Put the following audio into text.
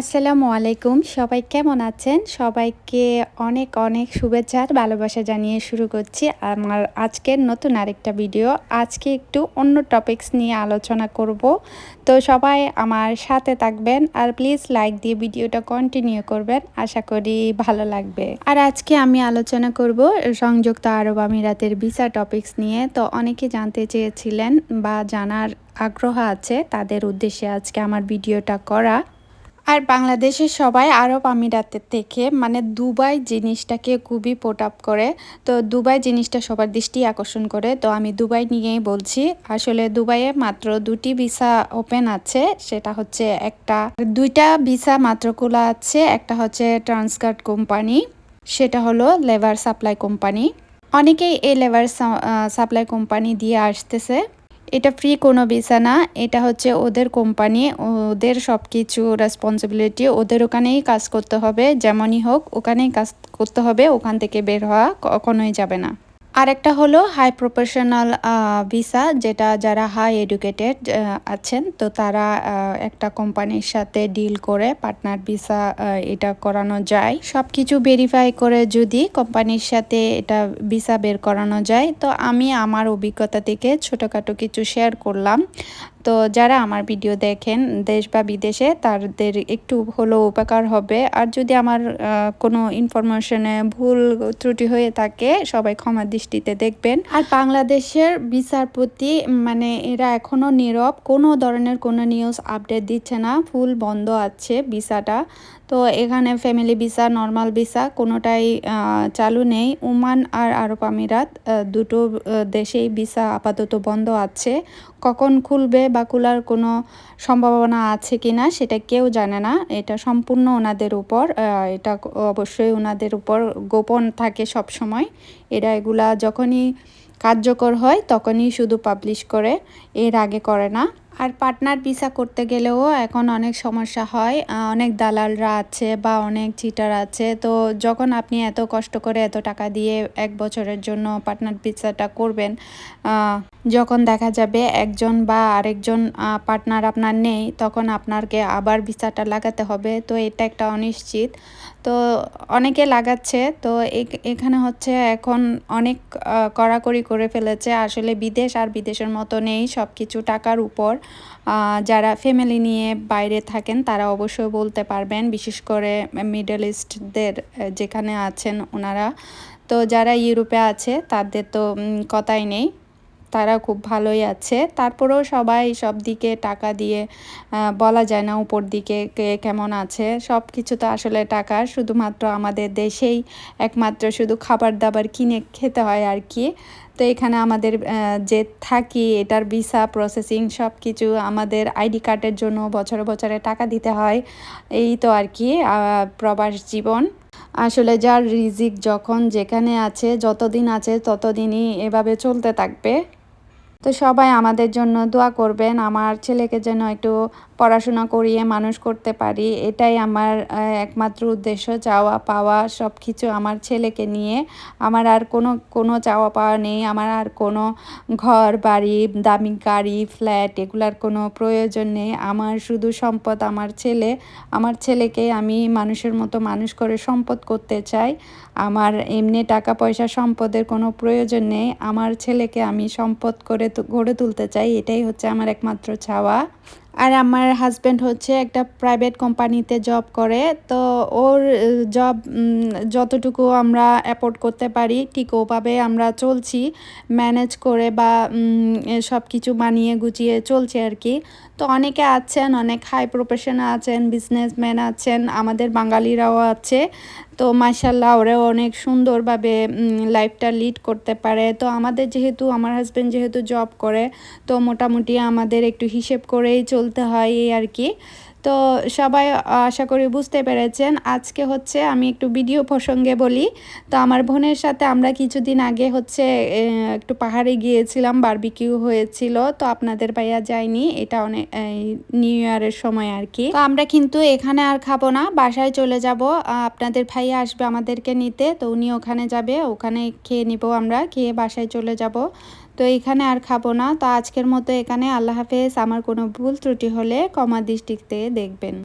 আসসালামু আলাইকুম। সবাই কেমন আছেন? সবাইকে অনেক অনেক শুভেচ্ছা আর ভালোবাসা জানিয়ে শুরু করছি আমার আজকের নতুন আরেকটা ভিডিও। আজকে একটু অন্য টপিকস নিয়ে আলোচনা করব। তো সবাই আমার সাথে থাকবেন আর প্লিজ লাইক দিয়ে ভিডিওটা কন্টিনিউ করবেন। আশা করি ভালো লাগবে। আর আজকে আমি আলোচনা করব সংযুক্ত আরব আমিরাতের ভিসা টপিকস নিয়ে। তো অনেকে জানতে চেয়েছিলেন বা জানার আগ্রহ আছে তাদের উদ্দেশ্যে আজকে আমার ভিডিওটা করা। আর বাংলাদেশের সবাই আরব আমিরাতের থেকে মানে দুবাই জিনিসটাকে খুবই পোট আপ করে। তো দুবাই জিনিসটা সবার দৃষ্টি আকর্ষণ করে। তো আমি দুবাই নিয়েই বলছি, আসলে দুবাইয়ে মাত্র দুটি ভিসা ওপেন আছে। সেটা হচ্ছে একটা, দুইটা ভিসা মাত্র খোলা আছে, একটা হচ্ছে ট্রান্সকার্ট কোম্পানি সেটা হলো লেবার সাপ্লাই কোম্পানি অনেকেই এই লেবার সাপ্লাই কোম্পানি দিয়ে আসতেছে। এটা ফ্রি কোনো ভিসা না, এটা হচ্ছে ওদের কোম্পানি ওদের সব কিছু রেসপন্সিবিলিটি ওদের ওখানেই কাজ করতে হবে, যেমনই হোক ওখানেই কাজ করতে হবে, ওখান থেকে বের হওয়া কখনোই যাবে না। আরেকটা হলো হাই প্রফেশনাল ভিসা যেটা যারা হাই এডুকেটেড আছেন, তো তারা একটা কোম্পানির সাথে ডিল করে পার্টনার ভিসা এটা করানো যায়। সব কিছু ভেরিফাই করে যদি কোম্পানির সাথে এটা ভিসা বের করানো যায়, তো আমি আমার অভিজ্ঞতা থেকে ছোটোখাটো কিছু শেয়ার করলাম। তো যারা আমার ভিডিও দেখেন দেশ বা বিদেশে, তাদের একটু হলেও উপকার হবে। আর যদি আমার কোনো ইনফরমেশনে ভুল ত্রুটি হয়ে থাকে, সবাই ক্ষমা দৃষ্টিতে দেখবেন। আর বাংলাদেশের বিচারপতি মানে এরা এখনও নীরব, কোনো ধরনের কোনো নিউজ আপডেট দিচ্ছে না। ফুল বন্ধ আছে ভিসাটা। তো এখানে ফ্যামিলি ভিসা নর্মাল ভিসা কোনোটাই চালু নেই। ওমান আর আরব আমিরাত দুটো দেশেই ভিসা আপাতত বন্ধ আছে। কখন খুলবে বা খোলার কোনো সম্ভাবনা আছে কি না সেটা কেউ জানে না। এটা সম্পূর্ণ ওনাদের উপর এটা অবশ্যই ওনাদের উপর গোপন থাকে সব সময় এরা এগুলা যখনই কার্যকর হয় তখনই শুধু পাবলিশ করে, এর আগে করে না। আর পার্টনার ভিসা করতে গেলেও এখন অনেক সমস্যা হয়। অনেক দালালরা আছে বা অনেক চিটার আছে। তো যখন আপনি এত কষ্ট করে এত টাকা দিয়ে এক বছরের জন্য পার্টনার ভিসাটা করবেন যখন দেখা যাবে একজন বা আরেকজন পার্টনার আপনার নেই, তখন আপনাকে আবার ভিসাটা লাগাতে হবে। তো এটা একটা অনিশ্চিত। তো অনেকে লাগাচ্ছে, তো এখানে হচ্ছে এখন অনেক কড়াকড়ি করে ফেলেছে। আসলে বিদেশ আর বিদেশের মতো নেই সব কিছু টাকার উপর। যারা ফ্যামিলি নিয়ে বাইরে থাকেন, তারা অবশ্যই বলতে পারবেন, বিশেষ করে মিডল ইস্টদের যেখানে আছেন ওনারা। তো যারা ইউরোপে আছে, তাদের তো কথাই নেই। তারা খুব ভালোই আছে। তারপরেও সবাই সব দিকে টাকা দিয়ে বলা যায় না উপর দিকে কে কেমন আছে। সব কিছু তো আসলে টাকা, শুধুমাত্র আমাদের দেশেই একমাত্র শুধু খাবার দাবার কিনে খেতে হয় আর কি। তো এখানে আমাদের যে থাকি, এটার ভিসা, প্রসেসিং সব কিছু আমাদের আইডি কার্ডের জন্য বছরে বছরে টাকা দিতে হয়। এই তো আর কি প্রবাস জীবন। আসলে যার রিজিক যখন যেখানে আছে, যতদিন আছে ততদিনই এভাবে চলতে থাকবে। তো সবাই আমাদের জন্য দোয়া করবেন। আমার ছেলেকে যেন একটু পড়াশোনা করিয়ে, মানুষ করতে পারি, এটাই আমার একমাত্র উদ্দেশ্য। চাওয়া পাওয়া সব কিছু আমার ছেলেকে নিয়ে। আমার আর কোনো কোনো চাওয়া পাওয়া নেই। আমার আর কোনো ঘর, বাড়ি, দামি গাড়ি, ফ্ল্যাট এগুলার কোনো প্রয়োজন নেই। আমার শুধু সম্পদ আমার ছেলে। আমার ছেলেকে আমি মানুষের মতো মানুষ করে সম্পদ করতে চাই। আমার এমনি টাকা পয়সা সম্পদের কোনো প্রয়োজন নেই। আমার ছেলেকে আমি সম্পদ করে গড়ে তুলতে চাই। এটাই হচ্ছে আমার একমাত্র চাওয়া। আর আমার হাজব্যান্ড হচ্ছে একটা প্রাইভেট কোম্পানিতে জব করে, তো ওর জব যতটুকু আমরা অ্যাপোর্ড করতে পারি, ঠিক ওভাবে আমরা চলছি ম্যানেজ করে বা সব কিছু মানিয়ে গুছিয়ে চলছে আর কি। তো অনেকে আছেন, অনেক হাই প্রফেশন আছেন বিজনেসম্যান আছেন, আমাদের বাঙালিরাও আছে। তো মাসাল্লাহ ওরাও অনেক সুন্দরভাবে লাইফটা লিড করতে পারে। তো আমাদের যেহেতু, আমার হাজব্যান্ড যেহেতু জব করে, তো মোটামুটি আমাদের একটু হিসেব করেই চলতে হয় এই আর কি। তো সবাই, আশা করি বুঝতে পেরেছেন। আজকে হচ্ছে আমি একটু ভিডিও প্রসঙ্গে বলি। তো আমার বোনের সাথে আমরা কিছুদিন আগে হচ্ছে একটু পাহাড়ে গিয়েছিলাম বারবিকিউ হয়েছিল। তো আপনাদের ভাইয়া যায়নি, এটা অনেক নিউ ইয়ারের সময় আর কি। তো আমরা কিন্তু এখানে আর খাব না, বাসায় চলে যাব। আপনাদের ভাইয়া আসবে আমাদেরকে নিতে, তো উনি ওখানে যাবে, ওখানে খেয়ে নিব আমরা, খেয়ে বাসায় চলে যাব। তো এখানে আর খাব না। তো আজকের মতো এখানে। আল্লাহ হাফেজ। আমার কোনো ভুল ত্রুটি হলে কমা দৃষ্টিতে দেখবেন।